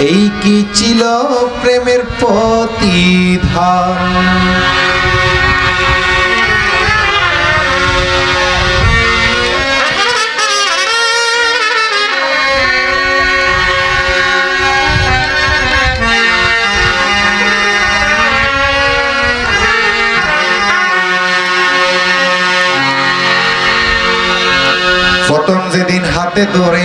এই কি ছিল প্রেমের প্রতিধান প্রথম যেদিন হাতে ধরে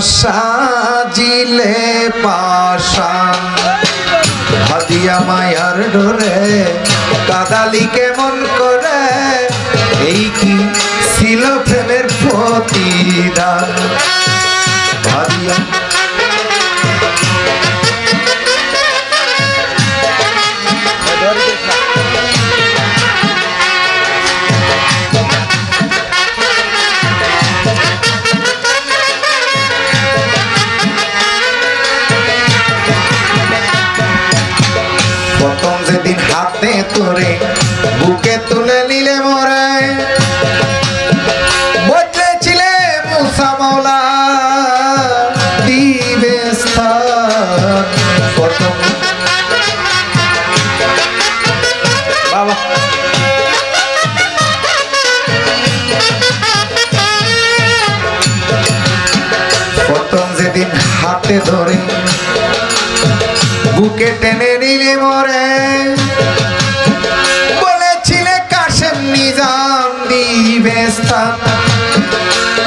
সাজিলে পাশা। হাদিয়া মায়ার ডোরে কাদালি কেমন করে এই কি ছিল প্রেমের প্রতিদান? হাদিয়া যেদিন হাতে তোরে, বুকে তুলে নিলে মরে। বদলেছিলে মুসা মাওলা, দিবে বাবা। প্রথম যেদিন হাতে ধরে বুকে টেনে নিলে মরে। বলেছিলে কাশেম নিজাম দিবে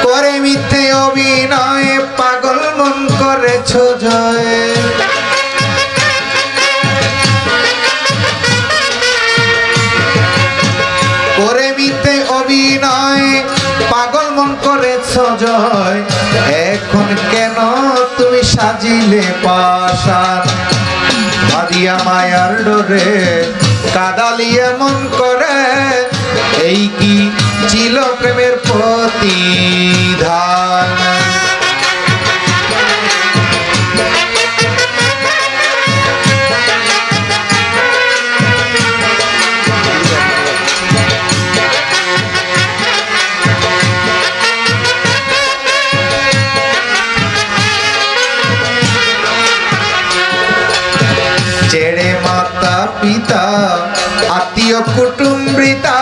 করে মিথ্যে অভিনয় পাগল মন করেছ জয়। অভিনয় পাগল মন জয়। এখন কেন তুমি সাজিলে পাশান ভাদিয়া মায়ার ডোরে কাদালি মন করে। এই কি ছিল প্রেমের প্রতিধান? পিতা আত্মীয় কুটুম্বিতা।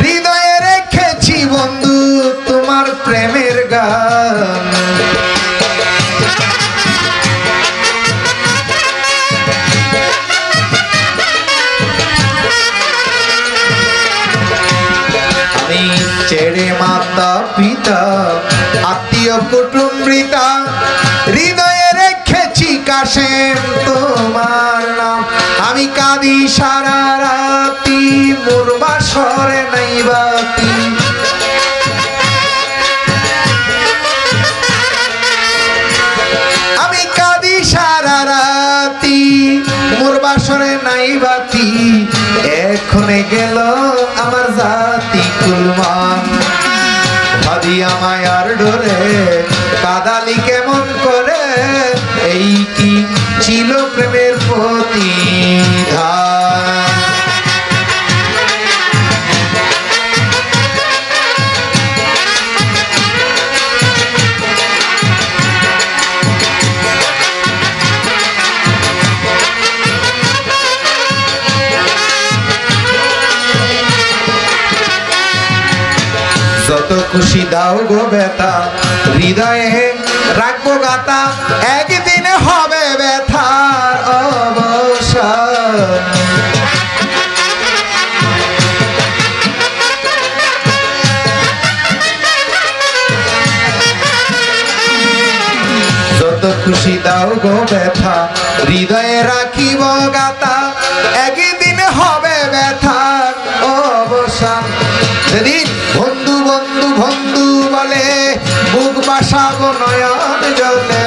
হৃদয়ে রেখেছি বন্ধু তোমার প্রেমের গান। ছেড়ে মাতা পিতা আত্মীয় কুটুম্বিতা কাশেম তোমার নাম। আমি কাঁদি সারা রাতি, মোর বাসরে নাই বাতি। আমি কাঁদি সারা রাতি, মোর বাসরে নাই বাতি। এখনে গেল আমার জাতি কুলমান ভাদিয়া আর ডোরে কাদালি কেমন করে? এই কি ছিল প্রেমের প্রতিধান যত খুশি দাও গো বেতা হৃদয়ে রাখব গাতা একদিন হবে ব্যথার অবসর খুশি দাও গো ব্যথা, হৃদয়ে রাখিব গাতা একদিন হবে ব্যথা অবসান। যদি বাসাবো নয়ন জলে।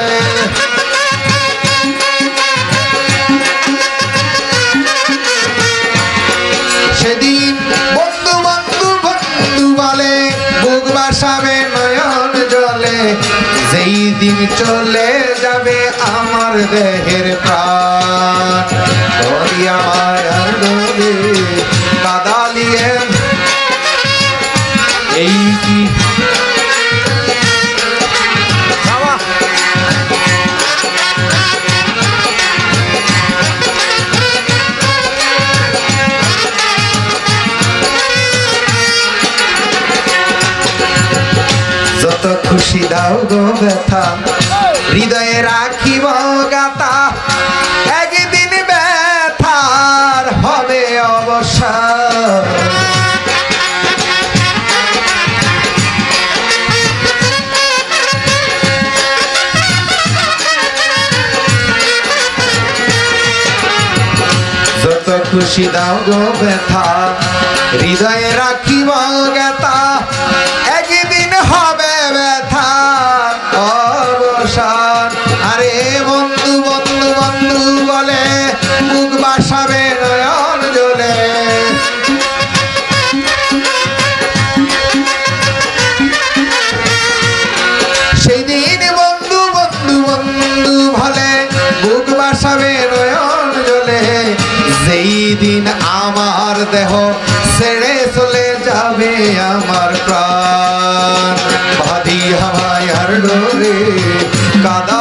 সেদিন বন্ধু বন্ধু বন্ধু বলে, বুক বাসাবে নয়ন জলে। যেই দিন চলে যাবে আমার দেহের প্রাণ। খুশি দাও গো ব্যথা। হৃদয়ে রাখিব গাতা একদিন ব্যথার হবে অবসান। যত খুশি দাও গো ব্যথা। হৃদয়ে রাখিব গাতা নয়ন জলে। যেই দিন আমার দেহ ছেড়ে চলে যাবে আমার প্রাণ। বাদি হাওয়ার ডোরে কাদালিয়ে